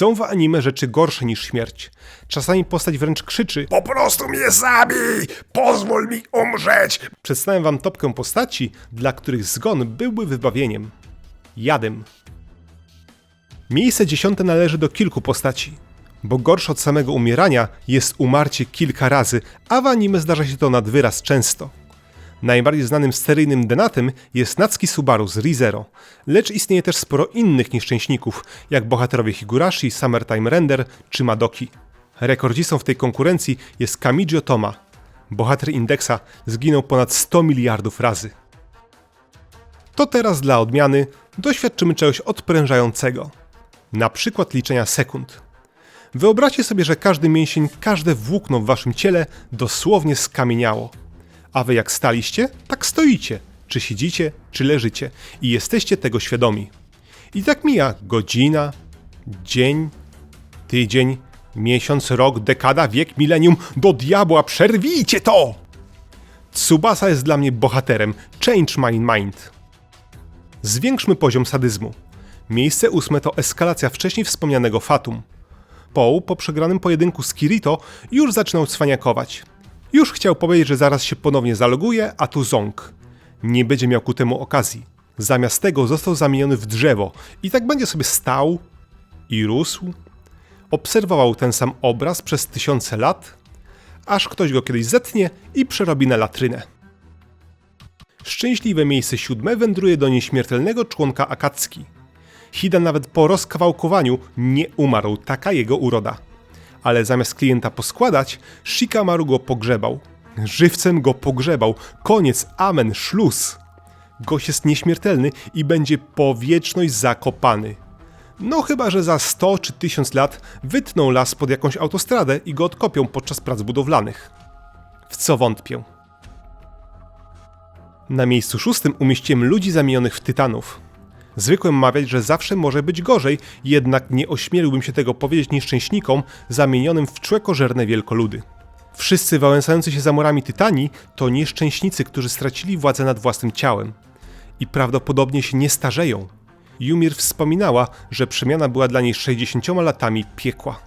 Są w anime rzeczy gorsze niż śmierć. Czasami postać wręcz krzyczy Po prostu mnie zabij! Pozwól mi umrzeć! Przedstawiam wam topkę postaci, dla których zgon byłby wybawieniem. Jadem. Miejsce dziesiąte należy do kilku postaci. Bo gorsze od samego umierania jest umarcie kilka razy, a w anime zdarza się to nad wyraz często. Najbardziej znanym seryjnym denatem jest Natsuki Subaru z ReZero, lecz istnieje też sporo innych nieszczęśników, jak bohaterowie Higurashi, Summertime Render czy Madoki. Rekordzistą w tej konkurencji jest Kamijo Toma. Bohater Indeksa zginął ponad 100 miliardów razy. To teraz dla odmiany doświadczymy czegoś odprężającego. Na przykład liczenia sekund. Wyobraźcie sobie, że każdy mięsień, każde włókno w waszym ciele dosłownie skamieniało. A wy jak staliście, tak stoicie. Czy siedzicie, czy leżycie i jesteście tego świadomi. I tak mija godzina, dzień, tydzień, miesiąc, rok, dekada, wiek, milenium. Do diabła, przerwijcie to! Tsubasa jest dla mnie bohaterem. Change my mind. Zwiększmy poziom sadyzmu. Miejsce ósme to eskalacja wcześniej wspomnianego Fatum. Poł po przegranym pojedynku z Kirito już zaczynał cwaniakować. Już chciał powiedzieć, że zaraz się ponownie zaloguje, a tu ząg. Nie będzie miał ku temu okazji. Zamiast tego został zamieniony w drzewo i tak będzie sobie stał i rósł. Obserwował ten sam obraz przez tysiące lat, aż ktoś go kiedyś zetnie i przerobi na latrynę. Szczęśliwe miejsce siódme wędruje do nieśmiertelnego członka Akatsuki. Hida nawet po rozkawałkowaniu nie umarł, taka jego uroda. Ale zamiast klienta poskładać, Shikamaru go pogrzebał. Żywcem go pogrzebał. Koniec, amen, szluz. Gość jest nieśmiertelny i będzie po wieczność zakopany. No chyba, że za 100 czy 1000 lat wytną las pod jakąś autostradę i go odkopią podczas prac budowlanych. W co wątpię. Na miejscu szóstym umieściłem ludzi zamienionych w tytanów. Zwykłem mawiać, że zawsze może być gorzej, jednak nie ośmieliłbym się tego powiedzieć nieszczęśnikom zamienionym w człekożerne wielkoludy. Wszyscy wałęsający się za murami tytani to nieszczęśnicy, którzy stracili władzę nad własnym ciałem. I prawdopodobnie się nie starzeją. Jumir wspominała, że przemiana była dla niej 60 latami piekła.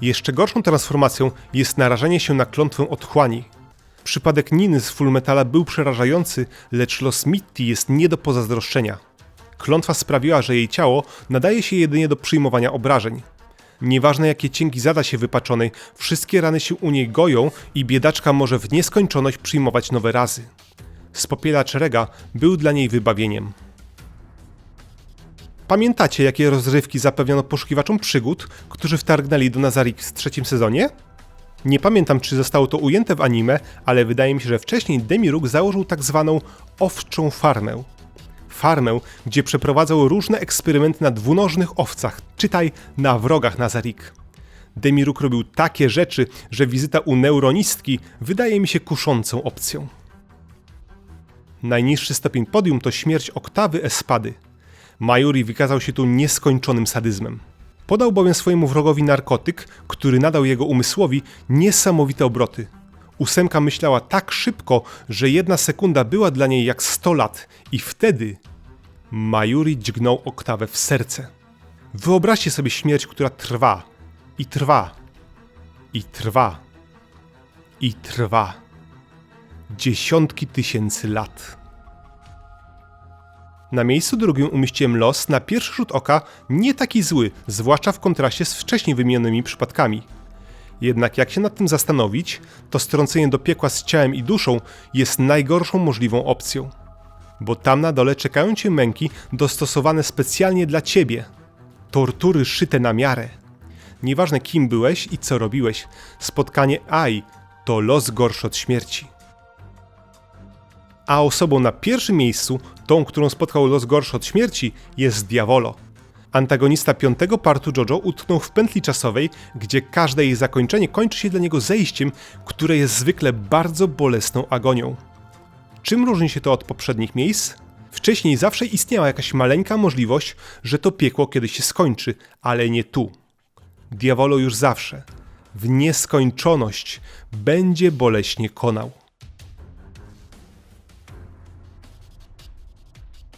Jeszcze gorszą transformacją jest narażenie się na klątwę otchłani. Przypadek Niny z Fullmetala był przerażający, lecz los Mitty jest nie do pozazdroszczenia. Klątwa sprawiła, że jej ciało nadaje się jedynie do przyjmowania obrażeń. Nieważne jakie cienki zada się wypaczonej, wszystkie rany się u niej goją i biedaczka może w nieskończoność przyjmować nowe razy. Spopielacz Rega był dla niej wybawieniem. Pamiętacie, jakie rozrywki zapewniono poszukiwaczom przygód, którzy wtargnęli do Nazarik w trzecim sezonie? Nie pamiętam, czy zostało to ujęte w anime, ale wydaje mi się, że wcześniej Demiruk założył tak zwaną owczą farmę. Farmę, gdzie przeprowadzał różne eksperymenty na dwunożnych owcach, czytaj na wrogach Nazarik. Demiruk robił takie rzeczy, że wizyta u neuronistki wydaje mi się kuszącą opcją. Najniższy stopień podium to śmierć oktawy Espady. Majuri wykazał się tu nieskończonym sadyzmem. Podał bowiem swojemu wrogowi narkotyk, który nadał jego umysłowi niesamowite obroty. Ósemka myślała tak szybko, że jedna sekunda była dla niej jak 100 lat i wtedy Majuri dźgnął oktawę w serce. Wyobraźcie sobie śmierć, która trwa i trwa i trwa i trwa dziesiątki tysięcy lat. Na miejscu drugim umieściłem los na pierwszy rzut oka nie taki zły, zwłaszcza w kontraście z wcześniej wymienionymi przypadkami. Jednak jak się nad tym zastanowić, to strącenie do piekła z ciałem i duszą jest najgorszą możliwą opcją. Bo tam na dole czekają cię męki dostosowane specjalnie dla ciebie. Tortury szyte na miarę. Nieważne kim byłeś i co robiłeś, spotkanie Ai to los gorszy od śmierci a osobą na pierwszym miejscu, tą, którą spotkał los gorszy od śmierci, jest Diavolo. Antagonista piątego partu JoJo utknął w pętli czasowej, gdzie każde jej zakończenie kończy się dla niego zejściem, które jest zwykle bardzo bolesną agonią. Czym różni się to od poprzednich miejsc? Wcześniej zawsze istniała jakaś maleńka możliwość, że to piekło kiedyś się skończy, ale nie tu. Diavolo już zawsze, w nieskończoność, będzie boleśnie konał.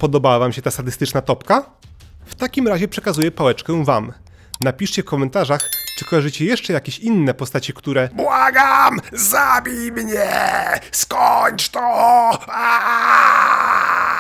Podobała Wam się ta sadystyczna topka? W takim razie przekazuję pałeczkę wam. Napiszcie w komentarzach, czy kojarzycie jeszcze jakieś inne postaci, które Błagam, zabij mnie! Skończ to! A!